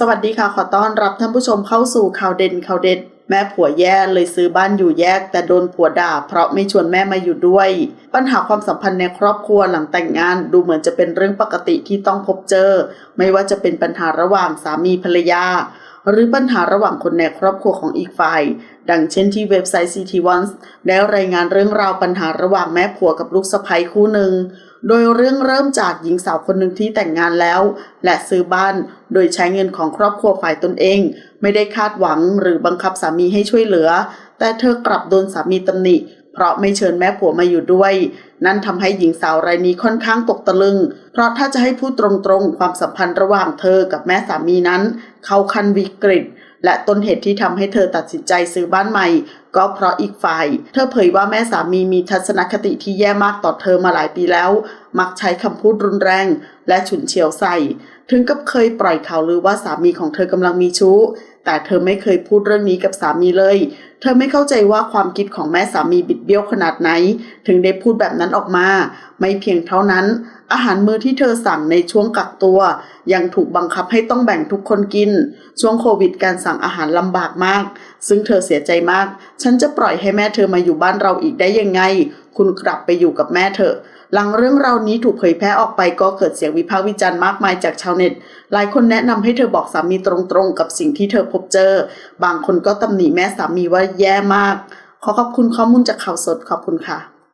สวัสดีค่ะ ขอต้อนรับท่านผู้ชมเข้าสู่ข่าวเด่นข่าวเด็ด แม่ผัวแย่เลยซื้อบ้านอยู่แยก แต่โดนผัวด่า เพราะไม่ชวนแม่มาอยู่ด้วย ปัญหาความสัมพันธ์ในครอบครัวหลังแต่งงานดูเหมือนจะเป็นเรื่องปกติที่ต้องพบเจอ ไม่ว่าจะเป็นปัญหาระหว่างสามีภรรยา หรือปัญหาระหว่างคนในครอบครัวของอีกฝ่าย ดังเช่นที่เว็บไซต์ CT Once ได้รายงานเรื่องราวปัญหาระหว่างแม่ผัวกับลูกสะใภ้คู่หนึ่ง โดยเรื่องเริ่มจากหญิงสาวคนหนึ่งที่แต่งงานแล้ว และซื้อบ้าน โดยใช้เงินของครอบครัวฝ่ายตนเอง ไม่ได้คาดหวังหรือบังคับสามีให้ช่วยเหลือ แต่เธอกลับโดนสามีตำหนิ เพราะไม่เชิญแม่ผัวมาอยู่ด้วย นั่นทำให้หญิงสาวรายนี้ค่อนข้างตกตะลึง เพราะถ้าจะให้พูดตรงๆ ความสัมพันธ์ระหว่างเธอกับแม่สามีนั้น เข้าขั้นวิกฤต และต้นเหตุที่ทำให้เธอตัดสินใจซื้อบ้านใหม่ ก็เพราะอีกฝ่าย เธอเผยว่าแม่สามีมีทัศนคติที่แย่มากต่อเธอมาหลายปีแล้ว มักใช้คำพูดรุนแรง และฉุนเฉียวใส่ ถึงกับเคยปล่อยข่าวลือว่าสามีของเธอกำลังมีชู้แต่เธอไม่เคยพูดเรื่องนี้กับสามีเลยเธอไม่เข้าใจว่าความคิดของแม่สามีบิดเบี้ยวขนาดไหน ถึงได้พูดแบบนั้นออกมา ไม่เพียงเท่านั้น อาหารมื้อที่เธอสั่งในช่วงกักตัว ยังถูกบังคับให้ต้องแบ่งทุกคนกิน ช่วงโควิดการสั่งอาหารลำบากมาก ซึ่งเธอเสียใจมาก ฉันจะปล่อยให้แม่เธอมาอยู่บ้านเราอีกได้ยังไง คุณกลับไปอยู่กับแม่เถอะหลังเรื่องราวนี้ถูกเผยแพร่ออกไปก็เกิดเสียงวิพากษ์วิจารณ์มากมายจากชาวเน็ต หลายคนแนะนำให้เธอบอกสามีตรงๆ กับสิ่งที่เธอพบเจอ บางคนก็ตำหนิแม่สามีว่าแย่มาก ขอขอบคุณข้อมูลจากข่าวสดขอบคุณค่ะ